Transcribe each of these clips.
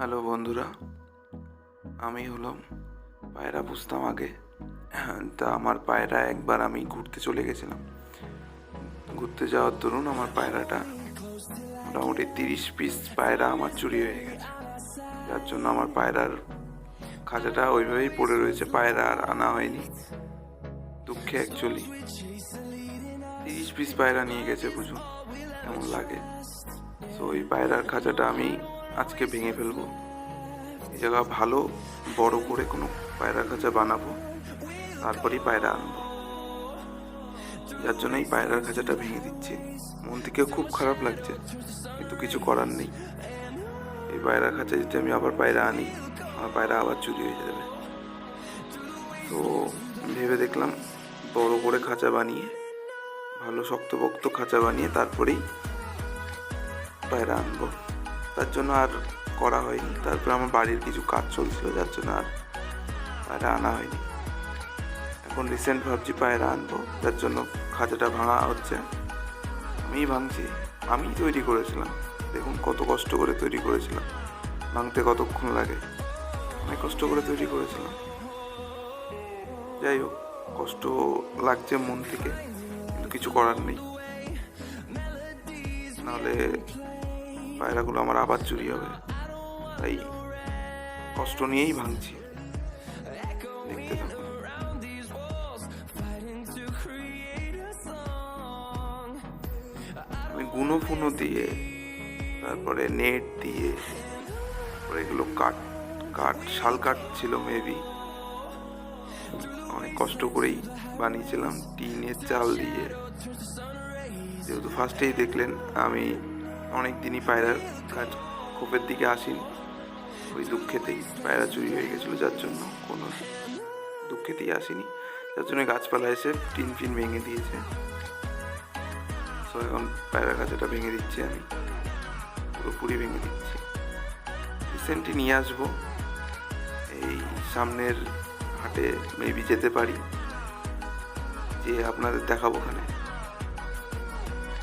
Hello বন্ধুরা, আমি হলাম পায়রা পুষতাম আগে। তা আমার পায়রা একবার আমি ঘুরতে চলে গেছিলাম। ঘুরতে যাওয়ার দরুন আমার পায়রাটা মোটামুটি তিরিশ পিস পায়রা আমার চুরি হয়ে গেছে। যার জন্য আমার পায়রার খাঁচাটা ওইভাবেই পড়ে রয়েছে, পায়রা আর আনা হয়নি। দুঃখে অ্যাকচুয়ালি তিরিশ পিস পায়রা নিয়ে গেছে বুঝুন, কেমন লাগে। তো ওই পায়রার খাঁচাটা আমি আজকে ভেঙে ফেলব। এই জায়গা ভালো, বড় করে কোনো পায়রা খাঁচা বানাবো, তারপরেই পায়রা আনব। যার জন্য এই পায়রার খাঁচাটা ভেঙে দিচ্ছি। মন থেকে খুব খারাপ লাগছে, কিন্তু কিছু করার নেই। এই পায়রা খাঁচা যদি আমি আবার পায়রা আনি, আমার পায়রা আবার চুরি হয়ে যাবে। তো ভেবে দেখলাম, বড় করে খাঁচা বানিয়ে, ভালো শক্ত শক্তপোক্ত খাঁচা বানিয়ে তারপরেই পায়রা আনব। তার জন্য আর করা হয়নি। তারপরে আমার বাড়ির কিছু কাজ চলছিল, যার জন্য আর পায়রা আনা হয়নি। এখন রিসেন্ট ভাবছি পায়রা আনব, যার জন্য খাঁচাটা ভাঙা হচ্ছে। আমিই ভাঙছি আমি তৈরি করেছিলাম। দেখুন কত কষ্ট করে তৈরি করেছিলাম। ভাঙতে কতক্ষণ লাগে? অনেক কষ্ট করে তৈরি করেছিলাম। যাই হোক, কষ্ট লাগছে মন থেকে, কিন্তু কিছু করার নেই। নাহলে পায়রাগুলো আমার আবার চুরি হবে। তাই কষ্ট নিয়েই ভাঙছি। দেখতে থাকুন আমি গুনো ফুনো দিয়ে, তারপরে নেট দিয়ে, তারপরে এগুলো কাঠ কাঠ, শাল কাঠ ছিল মেবি অনেক কষ্ট করেই বানিয়েছিলাম টিনের চাল দিয়ে। যেহেতু ফার্স্টেই দেখলেন আমি অনেক দিনই পায়রার কাজ খোপের দিকে আসিনি। ওই দুঃখেতেই পায়রা চুরি হয়ে গেছিল, যার জন্য কোনো দুঃখেতেই আসেনি। যার জন্য গাছপালা এসে টিন ফিন ভেঙে দিয়েছে। তো এখন পায়রা গাছটা ভেঙে দিচ্ছি আমি। পুরোপুরি ভেঙে দিচ্ছি। রিসেন্টলি নিয়ে আসব। এই সামনের হাটে মেবি যেতে পারি। যে আপনাদের দেখাবো ওখানে।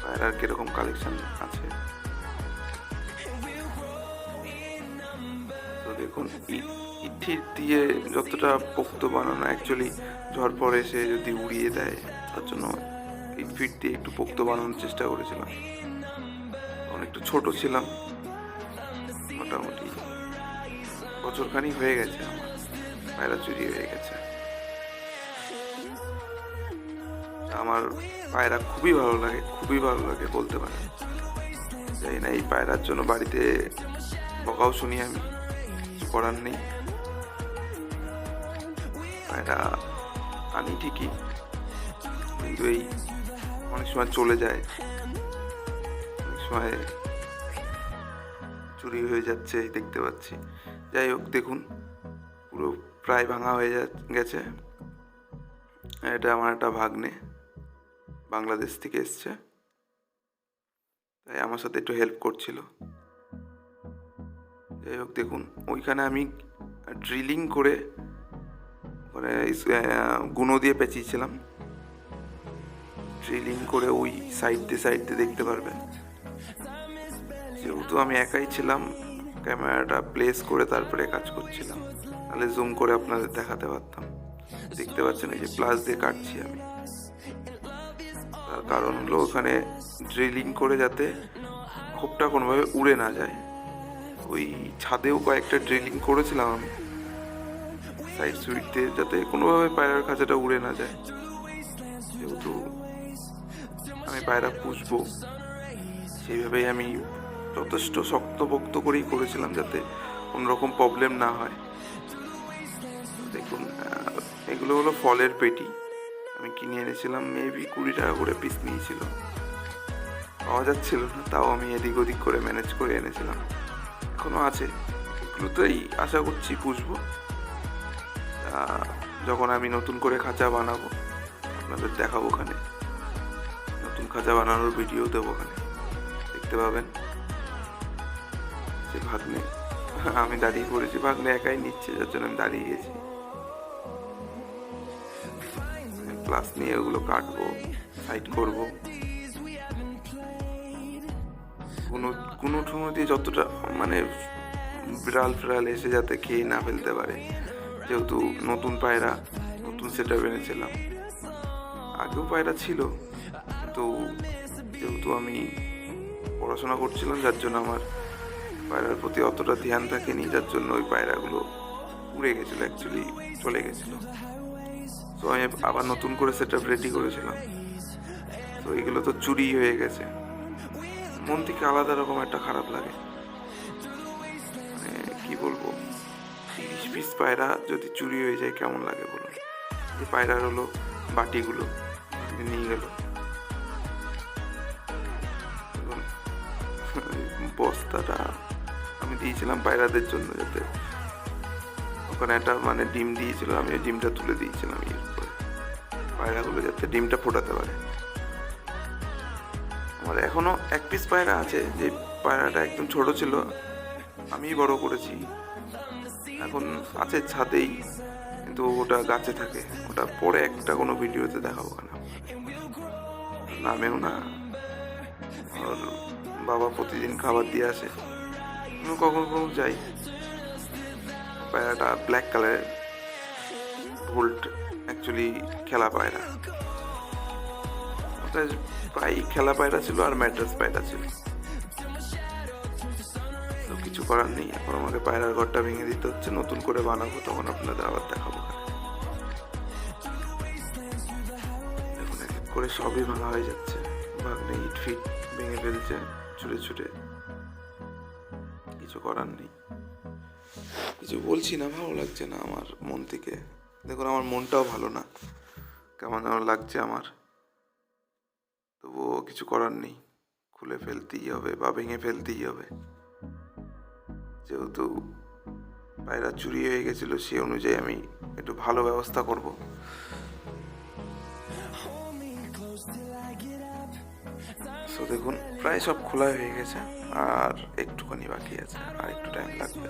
পায়রার কীরকম কালেকশান আছে। দেখুন ইট ইট দিয়ে যতটা পোক্ত বানানো অ্যাকচুয়ালি ঝড় পরে সে যদি উড়িয়ে দেয়, তার জন্য ইট ফিট দিয়ে একটু পোক্ত বানানোর চেষ্টা করেছিলাম। তখন একটু ছোট ছিলাম, মোটামুটি বছরখানি হয়ে গেছে আমার, পায়রা চুরি হয়ে গেছে। আমার পায়রা খুবই ভালো লাগে, খুবই ভালো লাগে বলতে পারে জানি না, এই পায়রার জন্য বাড়িতে বকাও শুনি আমি। করার নেই। এটা আনি ঠিকই, কিন্তু এই অনেক সময় চলে যায়। অনেক সময় চুরি হয়ে যাচ্ছে, দেখতে পাচ্ছি। যাই হোক, দেখুন, পুরো প্রায় ভাঙা হয়ে গেছে। এটা আমার একটা ভাগ্নে বাংলাদেশ থেকে এসছে। তাই আমার সাথে একটু হেল্প করছিল। যাই হোক, দেখুন, ওইখানে আমি ড্রিলিং করে মানে গুঁড়ো দিয়ে পেঁচিয়েছিলাম। ড্রিলিং করে ওই সাইড দিয়ে সাইড দিয়ে দেখতে পারবেন। যেহেতু আমি একাই ছিলাম, ক্যামেরাটা প্লেস করে তারপরে কাজ করছিলাম। তাহলে জুম করে আপনাদের দেখাতে পারতাম। দেখতে পাচ্ছেন, এই যে প্লাস দিয়ে কাটছি আমি। তার কারণ হলো ওখানে ড্রিলিং করে যাতে খোপটা কোনোভাবে উড়ে না যায়। ওই ছাদেও কয়েকটা ড্রিলিং করেছিলাম। আমি সাইড সুইট দিয়ে যাতে কোনোভাবে পায়রার খাঁচাটা উড়ে না যায়। যেহেতু আমি পায়রা পুষবো, সেইভাবেই আমি যথেষ্ট শক্তপোক্ত করেই করেছিলাম যাতে কোনো রকম প্রবলেম না হয়। দেখুন এগুলো হলো ফলের পেটি। আমি কিনে এনেছিলাম মেবি কুড়ি টাকা করে পিস নিয়েছিল। পাওয়া যাচ্ছিল না, তাও আমি এদিক ওদিক করে ম্যানেজ করে এনেছিলাম। এখনও আছে। এগুলোতেই আশা করছি পুষবো। যখন আমি নতুন করে খাঁচা বানাবো, আপনাদের দেখাবো ওখানে। নতুন খাঁচা বানানোর ভিডিও দেবো ওখানে। দেখতে পাবেন। যে ভাগ্নে, আমি দাঁড়িয়ে পড়েছি। ভাগ্নে একাই নিচ্ছে, যার জন্য আমি দাঁড়িয়ে গেছি। ক্লাস নিয়ে ওগুলো কাটবো, সাইড করব। কোনো ঠুনো দিয়ে যতটা মানে বিড়াল ফিড়াল এসে যাতে খেয়ে না ফেলতে পারে, যেহেতু নতুন পায়রা, নতুন সেট আপ এনেছিলাম। আগেও পায়রা ছিল তো যেহেতু আমি পড়াশোনা করছিলাম, যার জন্য আমার পায়রার প্রতি অতটা ধ্যান থাকেনি, যার জন্য ওই পায়রাগুলো উড়ে গেছিল অ্যাকচুয়ালি চলে গেছিল। তো আমি আবার নতুন করে সেট আপ রেডি করেছিলাম। তো এগুলো তো চুরি হয়ে গেছে। মন থেকে আলাদা রকম একটা খারাপ লাগে। মানে কি বলব? তিরিশ পিস পায়রা যদি চুরি হয়ে যায় কেমন লাগে বলুন? এই পায়রার হলো বাটিগুলো নিয়ে গেল। বস্তাটা আমি দিয়েছিলাম পায়রাদের জন্য যাতে ওখানে একটা মানে ডিম দিয়েছিল, আমি ডিমটা তুলে দিয়েছিলাম পায়রাগুলো যাতে ডিমটা ফোটাতে পারে। আমার এখনও এক পিস পায়রা আছে, যে পায়রাটা একদম ছোট ছিল। আমি বড় করেছি। এখন আছে ছাদেই, কিন্তু ওটা গাছে থাকে। ওটা পরে একটা কোনো ভিডিওতে দেখাবো না। নামেও না। আর বাবা প্রতিদিন খাবার দিয়ে আসে। আমি কখনো কখনো যাই। পায়রাটা ব্ল্যাক কালারের ভোল্ট অ্যাকচুয়ালি খেলা পায়রা। ওটা প্রায় খেলা পায়রা ছিল আর ম্যাট্রাস পায়রা ছিল। তো কিছু করার নেই, এখন আমাকে পায়রার ঘরটা ভেঙে দিতে হচ্ছে, নতুন করে বানাবো, তখন আপনাদের আবার দেখাবো। করে সবই ভাঙা হয়ে যাচ্ছে। ভাঙলে ইট ফিট ভেঙে ফেলছে ছুটে ছুটে কিছু করার নেই। কিছু বলছি না, ভালো লাগছে না আমার মন থেকে। দেখুন, আমার মনটাও ভালো না। কেমন লাগছে আমার। তবুও কিছু করার নেই। খুলে ফেলতেই হবে বা ভেঙে ফেলতেই হবে। যেহেতু পায়রা চুরি হয়ে গেছিল সে অনুযায়ী আমি একটু ভালো ব্যবস্থা করব। তো দেখুন, প্রায় সব খোলা হয়ে গেছে, আর একটুখানি বাকি আছে, আর একটু টাইম লাগবে।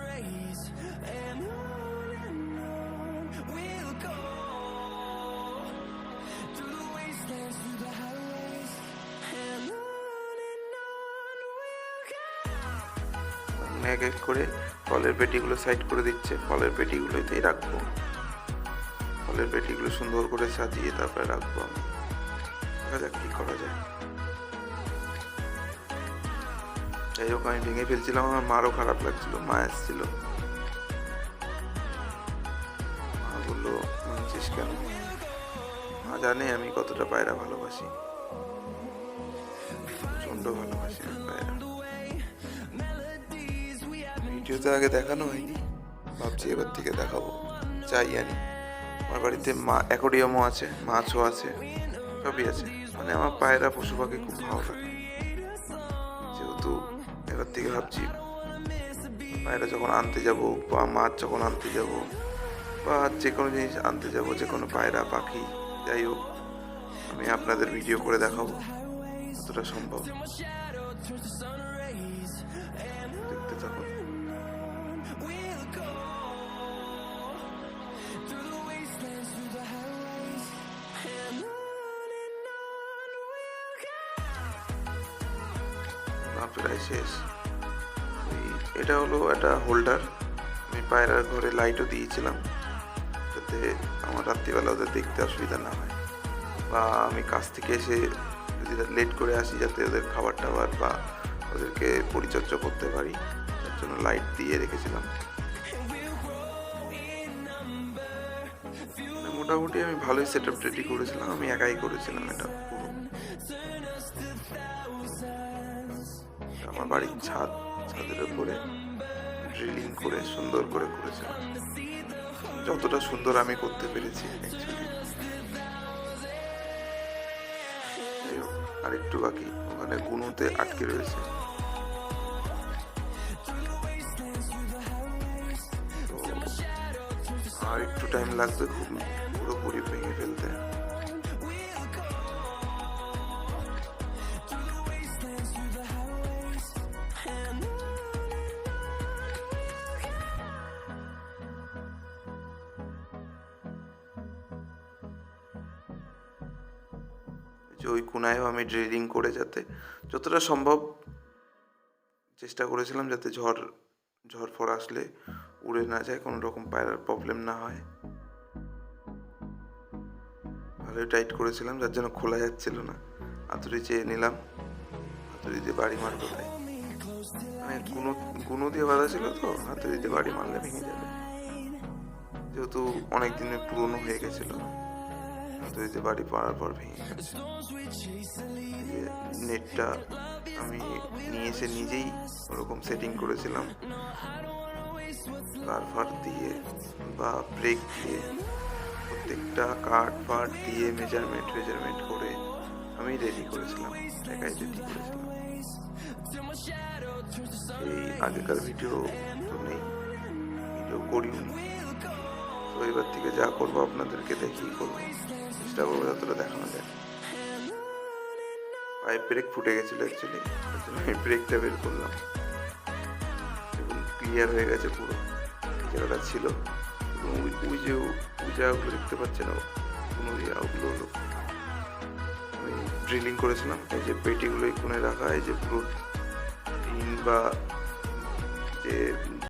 এক এক করে ফলের পেটিগুলো সাইড করে দিচ্ছে। ফলের পেটিগুলোতেই রাখব। ফলের পেটিগুলো সুন্দর করে সাজিয়ে তারপরে রাখব আমি। দেখা যাক কী করা যায়। যাই হোক আমি ভেঙে ফেলছিলাম, আমার মারও খারাপ লাগছিল, মা এসছিল। মা বলল ভাঙছিস কেন? মা জানে আমি কতটা পায়রা ভালোবাসি। প্রচণ্ড ভালোবাসি পায়রা। ভিডিওতে আগে দেখানো হয়নি। ভাবছি এবার থেকে দেখাবো। চাই আনি। আমার বাড়িতে মা, অ্যাকোডিয়ামও আছে, মাছও আছে, সবই আছে। মানে আমার পায়রা পশু পাখি খুব ভালো লাগে। যেহেতু এবার থেকে ভাবছি পায়রা যখন আনতে যাব বা মাছ যখন আনতে যাব বা যে কোনো জিনিস আনতে যাব, যে কোনো পায়রা, পাখি, যাই হোক, আমি আপনাদের ভিডিও করে দেখাবো যতটা সম্ভব। শেষ। এটা হলো একটা হোল্ডার আমি পায়রার ঘরে লাইটও দিয়েছিলাম, যাতে আমার রাত্রিবেলা ওদের দেখতে অসুবিধা না হয়। বা আমি কাছ থেকে এসে যদি লেট করে আসি, যাতে ওদের খাবার টাবার বা ওদেরকে পরিচর্যা করতে পারি, তার জন্য লাইট দিয়ে রেখেছিলাম। মানে মোটামুটি আমি ভালোই সেট আপ রেডি করেছিলাম, আমি একাই করেছিলাম এটা। আমার বাড়ির ছাদ, ছাদের উপরে ড্রিলিং করে, সুন্দর করে করেছিলাম যতটা সুন্দর আমি করতে পেরেছি আর একটু বাকি। ওখানে গুনোতে আটকে রয়েছে। আর একটু টাইম লাগবে, খুব পুরোপুরি ভেঙে ফেলতে। যে ওই কোনায়ও আমি ড্রিলিং করে যাতে যতটা সম্ভব চেষ্টা করেছিলাম যাতে ঝড় ঝড় ফড় আসলে উড়ে না যায়, কোনো রকম পায়রার প্রবলেম না হয়। ভালোই টাইট করেছিলাম, যার জন্য খোলা যাচ্ছিল না। হাতুড়ি চেয়ে নিলাম, হাতুড়ি দিয়ে বাড়ি মারবো তাই। মানে গুনো গুনো দিয়ে বাঁধা ছিল তো, হাতুড়ি দিয়ে বাড়ি মারলে ভেঙে যাবে। যেহেতু অনেক দিনের পুরনো হয়ে গেছিল। দিয়ে বাড়ি পাড়ার পর ভেঙে গেছে। নেটটা আমি নিয়ে এসে নিজেই ওরকম সেটিং করেছিলাম। কার ফার দিয়ে বা ব্রেক দিয়ে প্রত্যেকটা কাঠ ফাট দিয়ে মেজারমেন্ট মেজারমেন্ট করে আমি রেডি করেছিলাম, একাই রেডি করেছিলাম। এই আগেকার ভিডিও তো নেই ভিডিও করিনি তো এবার থেকে যা করব আপনাদেরকে দেখিয়ে করব। চেষ্টা করব যতটা দেখানো যায় পাইপ ব্রেক ফুটে গেছিল অ্যাকচুয়ালি আমি ব্রেকটা বের করলাম। এবং ক্লিয়ার হয়ে গেছে পুরো। জায়গাটা ছিল। এবং ওই যে ওই জায়গাগুলো দেখতে পাচ্ছেন কোনো ওগুলো হলো। আমি ড্রিলিং করেছিলাম। এই যে পেটিগুলো এই কোণে রাখা, এই যে পুরো টিন বা যে